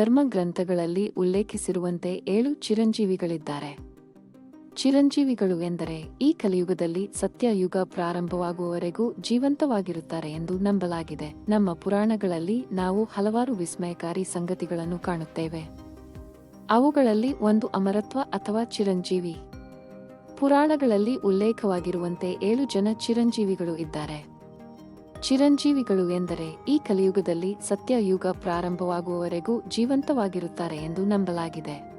ಧರ್ಮ ಗ್ರಂಥಗಳಲ್ಲಿ ಉಲ್ಲೇಖಿಸಿರುವಂತೆ ಏಳು ಚಿರಂಜೀವಿಗಳಿದ್ದಾರೆ. ಚಿರಂಜೀವಿಗಳು ಎಂದರೆ ಈ ಕಲಿಯುಗದಲ್ಲಿ ಸತ್ಯಯುಗ ಪ್ರಾರಂಭವಾಗುವವರೆಗೂ ಜೀವಂತವಾಗಿರುತ್ತಾರೆ ಎಂದು ನಂಬಲಾಗಿದೆ. ನಮ್ಮ ಪುರಾಣಗಳಲ್ಲಿ ನಾವು ಹಲವಾರು ವಿಸ್ಮಯಕಾರಿ ಸಂಗತಿಗಳನ್ನು ಕಾಣುತ್ತೇವೆ. ಅವುಗಳಲ್ಲಿ ಒಂದು ಅಮರತ್ವ ಅಥವಾ ಚಿರಂಜೀವಿ. ಪುರಾಣಗಳಲ್ಲಿ ಉಲ್ಲೇಖವಾಗಿರುವಂತೆ ಏಳು ಜನ ಚಿರಂಜೀವಿಗಳು ಇದ್ದಾರೆ. ಚಿರಂಜೀವಿಗಳು ಎಂದರೆ ಈ ಕಲಿಯುಗದಲ್ಲಿ ಸತ್ಯಯುಗ ಪ್ರಾರಂಭವಾಗುವವರೆಗೂ ಜೀವಂತವಾಗಿರುತ್ತಾರೆ ಎಂದು ನಂಬಲಾಗಿದೆ.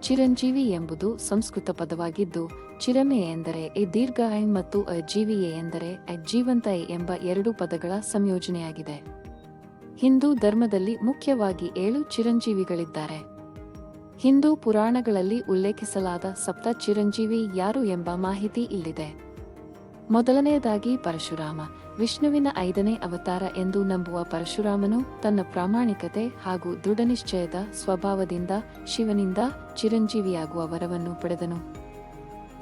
ಚಿರಂಜೀವಿ ಎಂಬುದು ಸಂಸ್ಕೃತ ಪದವಾಗಿದ್ದು, ಚಿರಮೆ ಎಂದರೆ ಎ ದೀರ್ಘಾಯ್ ಮತ್ತು ಅಜೀವಿಯೆ ಎಂದರೆ ಅಜೀವಂತ ಎಂಬ ಎರಡು ಪದಗಳ ಸಂಯೋಜನೆಯಾಗಿದೆ. ಹಿಂದೂ ಧರ್ಮದಲ್ಲಿ ಮುಖ್ಯವಾಗಿ ಏಳು ಚಿರಂಜೀವಿಗಳಿದ್ದಾರೆ. ಹಿಂದೂ ಪುರಾಣಗಳಲ್ಲಿ ಉಲ್ಲೇಖಿಸಲಾದ ಸಪ್ತ ಚಿರಂಜೀವಿ ಯಾರು ಎಂಬ ಮಾಹಿತಿ ಇಲ್ಲಿದೆ. ಮೊದಲನೆಯದಾಗಿ ಪರಶುರಾಮ. ವಿಷ್ಣುವಿನ ಐದನೇ ಅವತಾರ ಎಂದು ನಂಬುವ ಪರಶುರಾಮನು ತನ್ನ ಪ್ರಾಮಾಣಿಕತೆ ಹಾಗೂ ದೃಢನಿಶ್ಚಯದ ಸ್ವಭಾವದಿಂದ ಶಿವನಿಂದ ಚಿರಂಜೀವಿಯಾಗುವ ವರವನ್ನು ಪಡೆದನು.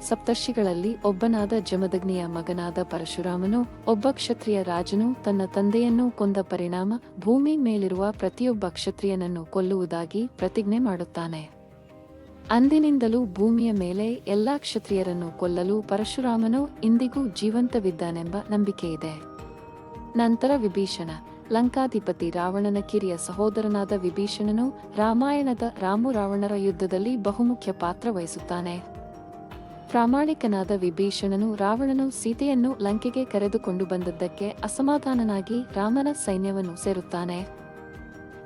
ಸಪ್ತರ್ಷಿಗಳಲ್ಲಿ ಒಬ್ಬನಾದ ಜಮದಗ್ನಿಯ ಮಗನಾದ ಪರಶುರಾಮನು, ಒಬ್ಬ ಕ್ಷತ್ರಿಯ ರಾಜನು ತನ್ನ ತಂದೆಯನ್ನು ಕೊಂದ ಪರಿಣಾಮ ಭೂಮಿ ಮೇಲಿರುವ ಪ್ರತಿಯೊಬ್ಬ ಕ್ಷತ್ರಿಯನನ್ನು ಕೊಲ್ಲುವುದಾಗಿ ಪ್ರತಿಜ್ಞೆ ಮಾಡುತ್ತಾನೆ. ಅಂದಿನಿಂದಲೂ ಭೂಮಿಯ ಮೇಲೆ ಎಲ್ಲಾ ಕ್ಷತ್ರಿಯರನ್ನು ಕೊಲ್ಲಲು ಪರಶುರಾಮನು ಇಂದಿಗೂ ಜೀವಂತವಿದ್ದಾನೆಂಬ ನಂಬಿಕೆಯಿದೆ ನಂತರ ವಿಭೀಷಣ, ಲಂಕಾಧಿಪತಿ ರಾವಣನ ಕಿರಿಯ ಸಹೋದರನಾದ ವಿಭೀಷಣನು ರಾಮಾಯಣದ ರಾಮು ರಾವಣರ ಯುದ್ಧದಲ್ಲಿ ಬಹುಮುಖ್ಯ ಪಾತ್ರ ವಹಿಸುತ್ತಾನೆ. ಪ್ರಾಮಾಣಿಕನಾದ ವಿಭೀಷಣನು ರಾವಣನು ಸೀತೆಯನ್ನು ಲಂಕೆಗೆ ಕರೆದುಕೊಂಡು ಬಂದದ್ದಕ್ಕೆ ಅಸಮಾಧಾನನಾಗಿ ರಾಮನ ಸೈನ್ಯವನ್ನು ಸೇರುತ್ತಾನೆ.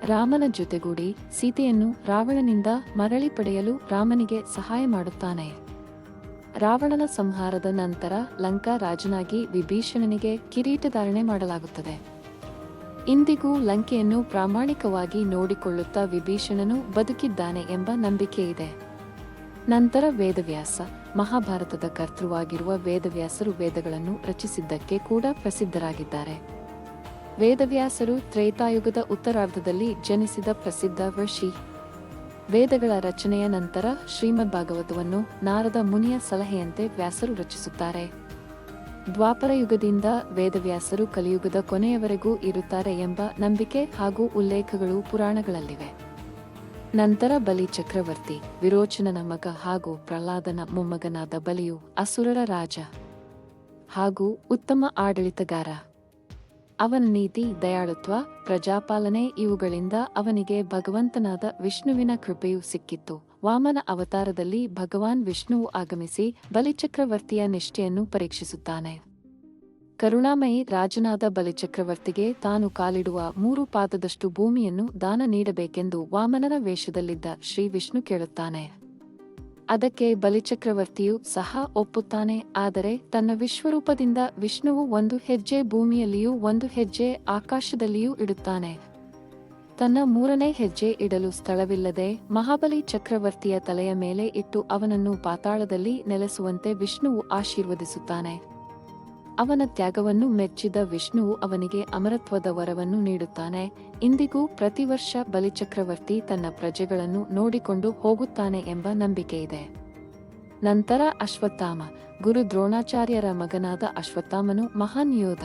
ರಾಮನ ಜೊತೆಗೂಡಿ ಸೀತೆಯನ್ನು ರಾವಣನಿಂದ ಮರಳಿ ಪಡೆಯಲು ರಾಮನಿಗೆ ಸಹಾಯ ಮಾಡುತ್ತಾನೆ. ರಾವಣನ ಸಂಹಾರದ ನಂತರ ಲಂಕಾ ರಾಜನಾಗಿ ವಿಭೀಷಣನಿಗೆ ಕಿರೀಟಧಾರಣೆ ಮಾಡಲಾಗುತ್ತದೆ. ಇಂದಿಗೂ ಲಂಕೆಯನ್ನು ಪ್ರಾಮಾಣಿಕವಾಗಿ ನೋಡಿಕೊಳ್ಳುತ್ತಾ ವಿಭೀಷಣನು ಬದುಕಿದ್ದಾನೆ ಎಂಬ ನಂಬಿಕೆ ಇದೆ ನಂತರ ವೇದವ್ಯಾಸ, ಮಹಾಭಾರತದ ಕರ್ತೃವಾಗಿರುವ ವೇದವ್ಯಾಸರು ವೇದಗಳನ್ನು ರಚಿಸಿದ್ದಕ್ಕೆ ಕೂಡ ಪ್ರಸಿದ್ಧರಾಗಿದ್ದಾರೆ. ವೇದವ್ಯಾಸರು ತ್ರೇತಾಯುಗದ ಉತ್ತರಾರ್ಧದಲ್ಲಿ ಜನಿಸಿದ ಪ್ರಸಿದ್ಧ ಋಷಿ. ವೇದಗಳ ರಚನೆಯ ನಂತರ ಶ್ರೀಮದ್ ಭಾಗವತವನ್ನು ನಾರದ ಮುನಿಯ ಸಲಹೆಯಂತೆ ವ್ಯಾಸರು ರಚಿಸುತ್ತಾರೆ. ದ್ವಾಪರ ಯುಗದಿಂದ ವೇದವ್ಯಾಸರು ಕಲಿಯುಗದ ಕೊನೆಯವರೆಗೂ ಇರುತ್ತಾರೆ ಎಂಬ ನಂಬಿಕೆ ಹಾಗೂ ಉಲ್ಲೇಖಗಳು ಪುರಾಣಗಳಲ್ಲಿವೆ. ನಂತರ ಬಲಿ ಚಕ್ರವರ್ತಿ, ವಿರೋಚನನ ಮಗ ಹಾಗೂ ಪ್ರಹ್ಲಾದನ ಮೊಮ್ಮಗನಾದ ಬಲಿಯು ಅಸುರರ ರಾಜ ಹಾಗೂ ಉತ್ತಮ ಆಡಳಿತಗಾರ. ಅವನ ನೀತಿ, ದಯಾಳುತ್ವ, ಪ್ರಜಾಪಾಲನೆ ಇವುಗಳಿಂದ ಅವನಿಗೆ ಭಗವಂತನಾದ ವಿಷ್ಣುವಿನ ಕೃಪೆಯು ಸಿಕ್ಕಿತ್ತು ವಾಮನ ಅವತಾರದಲ್ಲಿ ಭಗವಾನ್ ವಿಷ್ಣುವು ಆಗಮಿಸಿ ಬಲಿಚಕ್ರವರ್ತಿಯ ನಿಷ್ಠೆಯನ್ನು ಪರೀಕ್ಷಿಸುತ್ತಾನೆ. ಕರುಣಾಮಯಿ ರಾಜನಾದ ಬಲಿಚಕ್ರವರ್ತಿಗೆ ತಾನು ಕಾಲಿಡುವ ಮೂರು ಪಾದದಷ್ಟು ಭೂಮಿಯನ್ನು ದಾನ ನೀಡಬೇಕೆಂದು ವಾಮನನ ವೇಷದಲ್ಲಿದ್ದ ಶ್ರೀ ವಿಷ್ಣು ಕೇಳುತ್ತಾನೆ. ಅದಕ್ಕೆ ಬಲಿಚಕ್ರವರ್ತಿಯು ಸಹ ಒಪ್ಪುತ್ತಾನೆ, ಆದರೆ ತನ್ನ ವಿಶ್ವರೂಪದಿಂದ ವಿಷ್ಣುವು ಒಂದು ಹೆಜ್ಜೆ ಭೂಮಿಯಲ್ಲಿಯೂ ಒಂದು ಹೆಜ್ಜೆ ಆಕಾಶದಲ್ಲಿಯೂ ಇಡುತ್ತಾನೆ. ತನ್ನ ಮೂರನೇ ಹೆಜ್ಜೆ ಇಡಲು ಸ್ಥಳವಿಲ್ಲದೆ ಮಹಾಬಲಿ ಚಕ್ರವರ್ತಿಯ ತಲೆಯ ಮೇಲೆ ಇಟ್ಟು ಅವನನ್ನು ಪಾತಾಳದಲ್ಲಿ ನೆಲೆಸುವಂತೆ ವಿಷ್ಣುವು ಆಶೀರ್ವದಿಸುತ್ತಾನೆ. ಅವನ ತ್ಯಾಗವನ್ನು ಮೆಚ್ಚಿದ ವಿಷ್ಣುವು ಅವನಿಗೆ ಅಮರತ್ವದ ವರವನ್ನು ನೀಡುತ್ತಾನೆ. ಇಂದಿಗೂ ಪ್ರತಿ ವರ್ಷ ಬಲಿಚಕ್ರವರ್ತಿ ತನ್ನ ಪ್ರಜೆಗಳನ್ನು ನೋಡಿಕೊಂಡು ಹೋಗುತ್ತಾನೆ ಎಂಬ ನಂಬಿಕೆಯಿದೆ ನಂತರ ಅಶ್ವತ್ಥಾಮ, ಗುರು ದ್ರೋಣಾಚಾರ್ಯರ ಮಗನಾದ ಅಶ್ವತ್ಥಾಮನು ಮಹಾನ್ ಯೋಧ.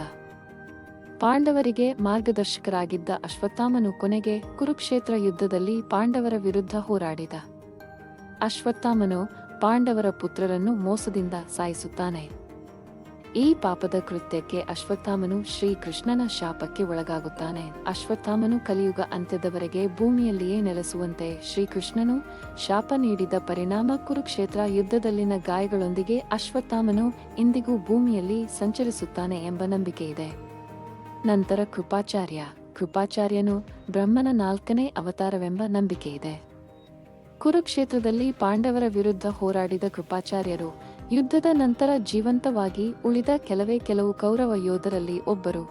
ಪಾಂಡವರಿಗೆ ಮಾರ್ಗದರ್ಶಕರಾಗಿದ್ದ ಅಶ್ವತ್ಥಾಮನು ಕೊನೆಗೆ ಕುರುಕ್ಷೇತ್ರ ಯುದ್ಧದಲ್ಲಿ ಪಾಂಡವರ ವಿರುದ್ಧ ಹೋರಾಡಿದ. ಅಶ್ವತ್ಥಾಮನು ಪಾಂಡವರ ಪುತ್ರರನ್ನು ಮೋಸದಿಂದ ಸಾಯಿಸುತ್ತಾನೆ. ಈ ಪಾಪದ ಕೃತ್ಯಕ್ಕೆ ಅಶ್ವತ್ಥಾಮನು ಶ್ರೀಕೃಷ್ಣನ ಶಾಪಕ್ಕೆ ಒಳಗಾಗುತ್ತಾನೆ. ಅಶ್ವತ್ಥಾಮನು ಕಲಿಯುಗ ಅಂತ್ಯದವರೆಗೆ ಭೂಮಿಯಲ್ಲಿಯೇ ನೆಲೆಸುವಂತೆ ಶ್ರೀಕೃಷ್ಣನು ಶಾಪ ನೀಡಿದ ಪರಿಣಾಮ ಕುರುಕ್ಷೇತ್ರ ಯುದ್ಧದಲ್ಲಿನ ಗಾಯಗಳೊಂದಿಗೆ ಅಶ್ವತ್ಥಾಮನು ಇಂದಿಗೂ ಭೂಮಿಯಲ್ಲಿ ಸಂಚರಿಸುತ್ತಾನೆ ಎಂಬ ನಂಬಿಕೆ ಇದೆ. ನಂತರ ಕೃಪಾಚಾರ್ಯ. ಕೃಪಾಚಾರ್ಯನು ಬ್ರಹ್ಮನ ನಾಲ್ಕನೇ ಅವತಾರವೆಂಬ ನಂಬಿಕೆ ಇದೆ. ಕುರುಕ್ಷೇತ್ರದಲ್ಲಿ ಪಾಂಡವರ ವಿರುದ್ಧ ಹೋರಾಡಿದ ಕೃಪಾಚಾರ್ಯರು ಯುದ್ಧದ ನಂತರ ಜೀವಂತವಾಗಿ ಉಳಿದ ಕೆಲವೇ ಕೆಲವು ಕೌರವ ಯೋಧರಲ್ಲಿ ಒಬ್ಬರು.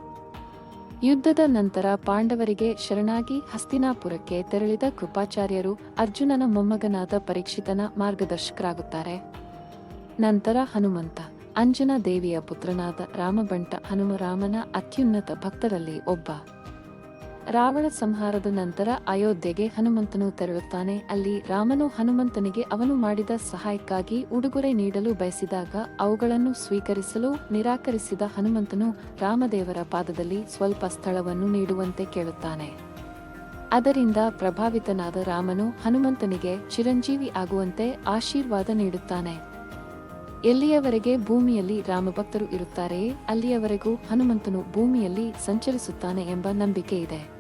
ಯುದ್ಧದ ನಂತರ ಪಾಂಡವರಿಗೆ ಶರಣಾಗಿ ಹಸ್ತಿನಾಪುರಕ್ಕೆ ತೆರಳಿದ ಕೃಪಾಚಾರ್ಯರು ಅರ್ಜುನನ ಮೊಮ್ಮಗನಾದ ಪರೀಕ್ಷಿತನ ಮಾರ್ಗದರ್ಶಕರಾಗುತ್ತಾರೆ. ನಂತರ ಹನುಮಂತ ಅಂಜನಾ ದೇವಿಯ ಪುತ್ರನಾದ ರಾಮಬಂಟ ಹನುಮರಾಮನ ಅತ್ಯುನ್ನತ ಭಕ್ತರಲ್ಲಿ ಒಬ್ಬ. ರಾವಣ ಸಂಹಾರದ ನಂತರ ಅಯೋಧ್ಯೆಗೆ ಹನುಮಂತನು ತೆರಳುತ್ತಾನೆ. ಅಲ್ಲಿ ರಾಮನು ಹನುಮಂತನಿಗೆ ಅವನು ಮಾಡಿದ ಸಹಾಯಕ್ಕಾಗಿ ಉಡುಗೊರೆ ನೀಡಲು ಬಯಸಿದಾಗ ಅವುಗಳನ್ನು ಸ್ವೀಕರಿಸಲು ನಿರಾಕರಿಸಿದ ಹನುಮಂತನು ರಾಮದೇವರ ಪಾದದಲ್ಲಿ ಸ್ವಲ್ಪ ಸ್ಥಳವನ್ನು ನೀಡುವಂತೆ ಕೇಳುತ್ತಾನೆ. ಅದರಿಂದ ಪ್ರಭಾವಿತನಾದ ರಾಮನು ಹನುಮಂತನಿಗೆ ಚಿರಂಜೀವಿ ಆಗುವಂತೆ ಆಶೀರ್ವಾದ ನೀಡುತ್ತಾನೆ. ಎಲ್ಲಿಯವರೆಗೆ ಭೂಮಿಯಲ್ಲಿ ರಾಮಭಕ್ತರು ಇರುತ್ತಾರೆಯೇ, ಅಲ್ಲಿಯವರೆಗೂ ಹನುಮಂತನು ಭೂಮಿಯಲ್ಲಿ ಸಂಚರಿಸುತ್ತಾನೆ ಎಂಬ ನಂಬಿಕೆ ಇದೆ